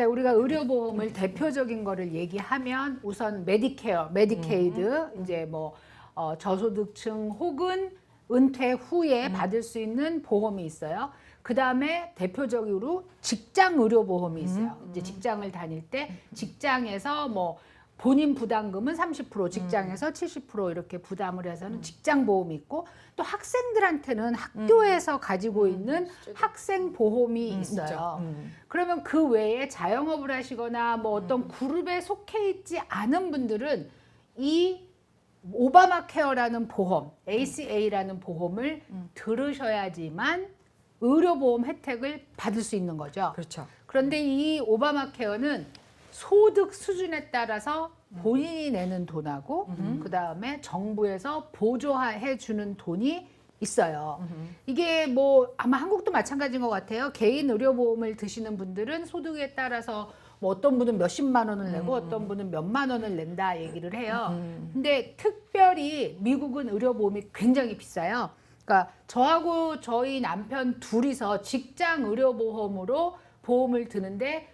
자, 우리가 의료보험을 대표적인 거를 얘기하면 우선 메디케어, 메디케이드, 이제 뭐 어, 저소득층 혹은 은퇴 후에 받을 수 있는 보험이 있어요. 그 다음에 대표적으로 직장 의료 보험이 있어요. 이제 직장을 다닐 때 직장에서 뭐 본인 부담금은 30%, 직장에서 70% 이렇게 부담을 해서는 직장 보험이 있고 또 학생들한테는 학교에서 가지고 있는 학생 보험이 있어요. 있죠. 음. 그러면 그 외에 자영업을 하시거나 뭐 어떤 그룹에 속해 있지 않은 분들은 이 오바마 케어라는 보험, ACA라는 보험을 들으셔야지만 의료보험 혜택을 받을 수 있는 거죠. 그렇죠. 그런데 이 오바마 케어는 소득 수준에 따라서 본인이 내는 돈하고 그 다음에 정부에서 보조해 주는 돈이 있어요. 이게 뭐 아마 한국도 마찬가지인 것 같아요. 개인 의료보험을 드시는 분들은 소득에 따라서 뭐 어떤 분은 몇십만 원을 내고 어떤 분은 몇만 원을 낸다 얘기를 해요. 근데 특별히 미국은 의료보험이 굉장히 비싸요. 그러니까 저하고 저희 남편 둘이서 직장 의료보험으로 보험을 드는데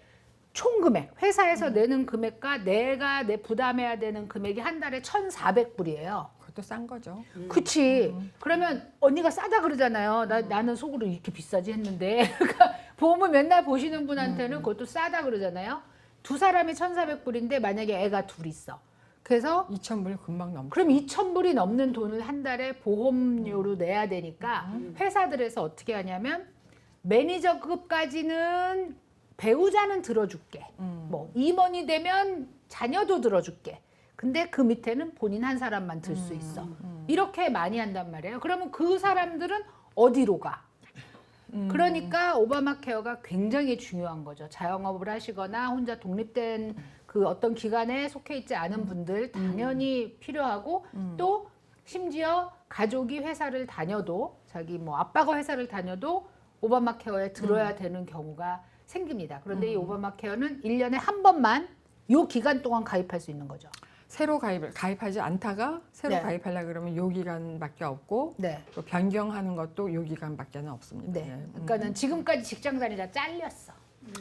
총 금액, 회사에서 내는 금액과 내가 내 부담해야 되는 금액이 한 달에 1,400불이에요. 그것도 싼 거죠. 그치. 그러면 언니가 싸다 그러잖아요. 나, 나는 속으로 이렇게 비싸지 했는데. 그러니까 보험을 맨날 보시는 분한테는 그것도 싸다 그러잖아요. 두 사람이 1,400불인데 만약에 애가 둘 있어. 그래서 2,000불 금방 넘죠. 그럼 2,000불이 넘는 돈을 한 달에 보험료로 내야 되니까 회사들에서 어떻게 하냐면 매니저급까지는 배우자는 들어줄게. 음. 뭐 임원이 되면 자녀도 들어줄게. 근데 그 밑에는 본인 한 사람만 들 수 있어. 음. 이렇게 많이 한단 말이에요. 그러면 그 사람들은 어디로 가? 음. 그러니까 오바마 케어가 굉장히 중요한 거죠. 자영업을 하시거나 혼자 독립된 그 어떤 기관에 속해 있지 않은 분들 당연히 필요하고 또 심지어 가족이 회사를 다녀도 자기 뭐 아빠가 회사를 다녀도 오바마 케어에 들어야 되는 경우가 생깁니다. 그런데 이 오바마 케어는 일년에 한 번만 요 기간 동안 가입할 수 있는 거죠. 새로 가입을 가입하지 않다가 새로 네. 가입하려 그러면 요 기간밖에 없고 네. 또 변경하는 것도 요 기간밖에는 없습니다. 네. 예. 그러니까는 지금까지 직장 다니다 잘렸어.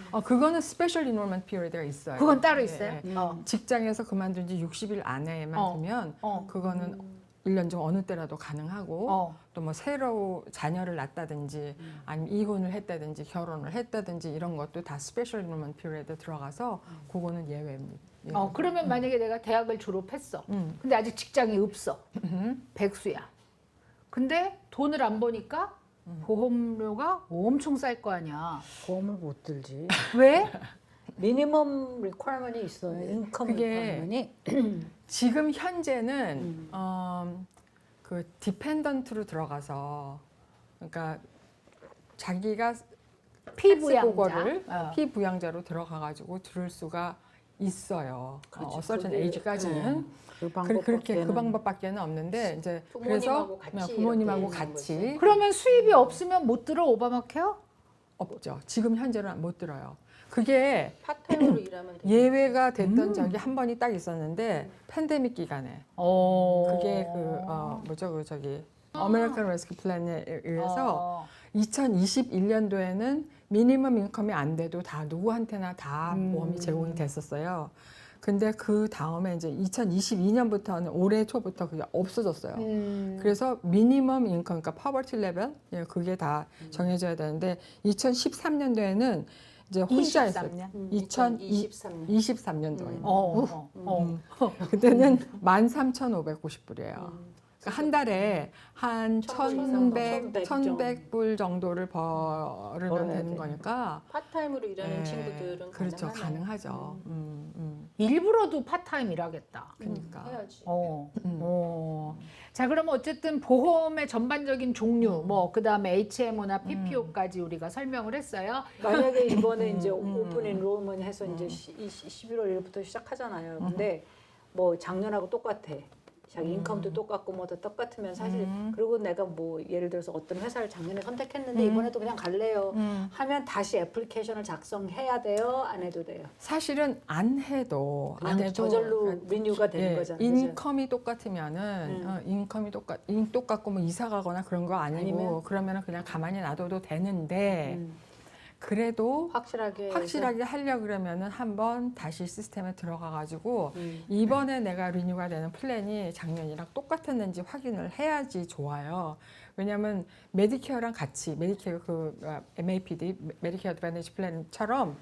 어, 그거는 스페셜 인롤먼트 피리드가 있어요. 그건 따로 예, 있어요? 예. 어. 직장에서 그만둔 지 60일 안에만 어. 되면 어. 그거는 일년중 어느 때라도 가능하고 어. 또뭐 새로 자녀를 낳았다든지 아니면 이혼을 했다든지 결혼을 했다든지 이런 것도 다 스페셜 인롤먼트 피리드 들어가서 그거는 예외입니다. 예. 어, 그러면 만약에 내가 대학을 졸업했어. 음. 근데 아직 직장이 없어. 백수야. 근데 돈을 안 버니까 보험료가 엄청 쌀 거 아니야. 보험을 못 들지. 왜? 미니멈 리퀘어먼이 있어요. 인컴 그게 리퀘어먼이. 지금 현재는 어, 그 디펜던트로 들어가서 그러니까 자기가 피부양자. 어. 피부양자로 들어가 가지고 들을 수가 있어요. 그렇죠. 어, certain 그게, age까지는 그 그, 그렇게 그 방법밖에는. 없는데 이제 부모님하고 그래서 같이 부모님하고 같이 그러면 수입이 없으면 못 들어 오바마 케어? 없죠. 지금 현재는 못 들어요. 그게 파타임으로 일하면. 예외가 됐던 음. 적이 한 번이 딱 있었는데 팬데믹 기간에 어. 그게 그 어, 뭐죠 그 저기 아메리칸 레스큐 플랜에 의해서 어. 2021년도에는 미니멈 인컴이 안 돼도 다 누구한테나 다 음. 보험이 제공이 됐었어요. 근데 그 다음에 이제 2022년부터는 올해 초부터 그게 없어졌어요. 음. 그래서 미니멈 인컴, 그러니까 파버티 레벨, 예, 그게 다 정해져야 되는데 2013년도에는 이제 혼자 했어요. 23년. 음, 2023 2023년. 23년도에. 어. 어. 어. 그때는 13,590불이에요. 음. 그러니까 한 달에 한 천불 1,100, 정도. 1,100불 정도를 벌어야 되는 돼. 거니까. 파타임으로 일하는 예, 친구들은 그렇죠. 가능하죠. 음, 음. 일부러도 파타임 일하겠다. 그러니까. 음, 해야지. 어. 음. 어. 자, 그러면 어쨌든 보험의 전반적인 종류, 음. 뭐, 그 다음에 HMO나 PPO까지 우리가 설명을 했어요. 만약에 이번에 이제 음, 오픈 인롤먼 해서 이제 시, 이 시- 11월 1일부터 시작하잖아요. 근데 뭐 작년하고 똑같아. 자기 인컴도 똑같고 뭐 다 똑같으면 사실 음. 그리고 내가 뭐 예를 들어서 어떤 회사를 작년에 선택했는데 음. 이번에도 그냥 갈래요. 음. 하면 다시 애플리케이션을 작성해야 돼요. 안 해도 돼요. 사실은 안 해도 안 해도 저절로 그러니까 리뉴가 되는 예, 거잖아요. 인컴이 똑같으면은 음. 어, 인컴이 똑같 인 똑같고 뭐 이사 가거나 그런 거 아니고 아니면? 그러면은 그냥 가만히 놔둬도 되는데 음. 그래도 확실하게 확실하게 하려 그러면은 한번 다시 시스템에 들어가 가지고 음. 이번에 내가 리뉴가 되는 플랜이 작년이랑 똑같았는지 확인을 해야지 좋아요. 왜냐하면 메디케어랑 같이 메디케어 그 아, MAPD 메디케어 어드밴티지 플랜처럼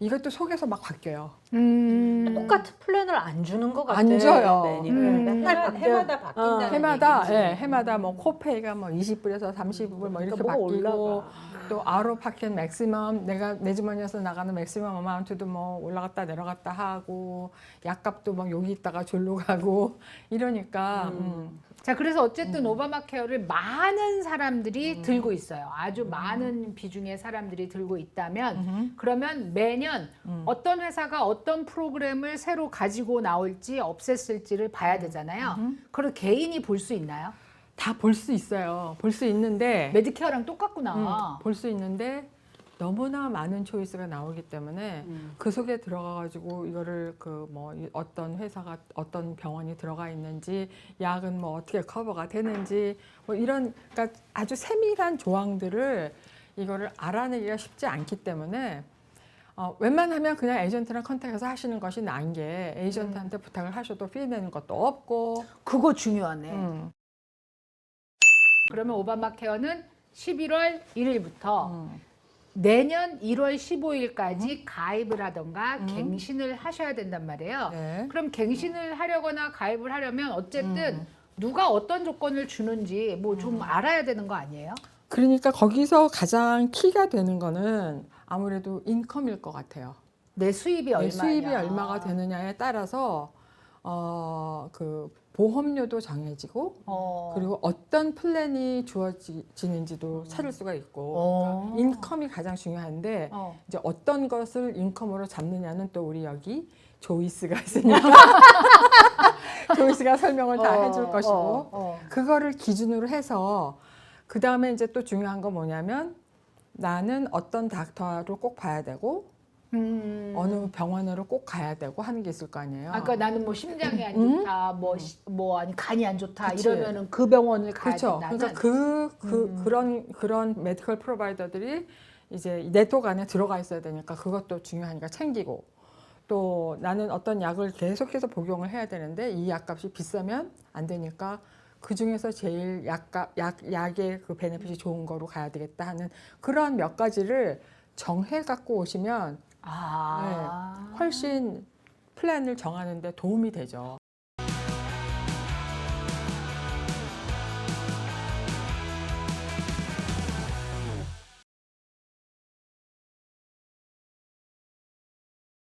이것도 속에서 막 바뀌어요. 음. 똑같은 플랜을 안 주는 것 같아. 안 줘요. 음. 맨날 해마, 바뀌어. 해마다 바뀐다는 어. 해마다 얘기지. 예, 해마다 뭐 코페이가 뭐 20불에서 30불 뭐 이렇게 그러니까 뭐가 바뀌고 올라가. 또 아로 파켓 맥시멈 내가 내 주머니에서 나가는 맥시멈 어마운트도 뭐 올라갔다 내려갔다 하고 약값도 막 여기 있다가 졸로 가고 이러니까 음. 자, 그래서 어쨌든 오바마 케어를 많은 사람들이 음. 들고 있어요. 아주 많은 비중의 사람들이 들고 있다면 음. 그러면 매년 음. 어떤 회사가 어떤 프로그램을 새로 가지고 나올지 없앴을지를 봐야 되잖아요. 음. 그걸 개인이 볼 수 있나요? 다 볼 수 있어요. 볼 수 있는데 메디케어랑 똑같구나. 볼 수 있는데 너무나 많은 초이스가 나오기 때문에 음. 그 속에 들어가 가지고 이거를 그 뭐 어떤 회사가 어떤 병원이 들어가 있는지 약은 뭐 어떻게 커버가 되는지 뭐 이런 그러니까 아주 세밀한 조항들을 이거를 알아내기가 쉽지 않기 때문에 어, 웬만하면 그냥 에이전트랑 컨택해서 하시는 것이 나은 게 에이전트한테 부탁을 하셔도 피 내는 것도 없고 그거 중요하네. 음, 그러면 오바마 케어는 11월 1일부터 음. 내년 1월 15일까지 가입을 하던가 음. 갱신을 하셔야 된단 말이에요. 네. 그럼 갱신을 하려거나 가입을 하려면 어쨌든 음. 누가 어떤 조건을 주는지 뭐 좀 알아야 되는 거 아니에요? 그러니까 거기서 가장 키가 되는 거는 아무래도 인컴일 것 같아요. 내 수입이 내 얼마냐? 수입이 얼마가 되느냐에 따라서 어, 그 보험료도 정해지고 어. 그리고 어떤 플랜이 주어지는지도 찾을 수가 있고 어. 그러니까 인컴이 가장 중요한데 어. 이제 어떤 것을 인컴으로 잡느냐는 또 우리 여기 조이스가 있으니까 조이스가 설명을 다 어, 해줄 것이고 어, 어. 그거를 기준으로 해서 그 다음에 이제 또 중요한 건 뭐냐면 나는 어떤 닥터를 꼭 봐야 되고 음. 어느 병원으로 꼭 가야 되고 하는 게 있을 거 아니에요. 아까 나는 뭐 심장이 안 음? 좋다, 뭐, 시- 뭐 아니 간이 안 좋다 그치. 이러면은 그 병원을 가야 그렇죠. 된다는. 그러니까 그, 그 음. 그런 그런 메디컬 프로바이더들이 이제 네트워크 안에 들어가 있어야 되니까 그것도 중요하니까 챙기고 또 나는 어떤 약을 계속해서 복용을 해야 되는데 이 약값이 비싸면 안 되니까 그 중에서 제일 약값 약 약의 그 베네핏이 좋은 거로 가야 되겠다 하는 그런 몇 가지를 정해 갖고 오시면 아. 훨씬 플랜을 정하는데 도움이 되죠.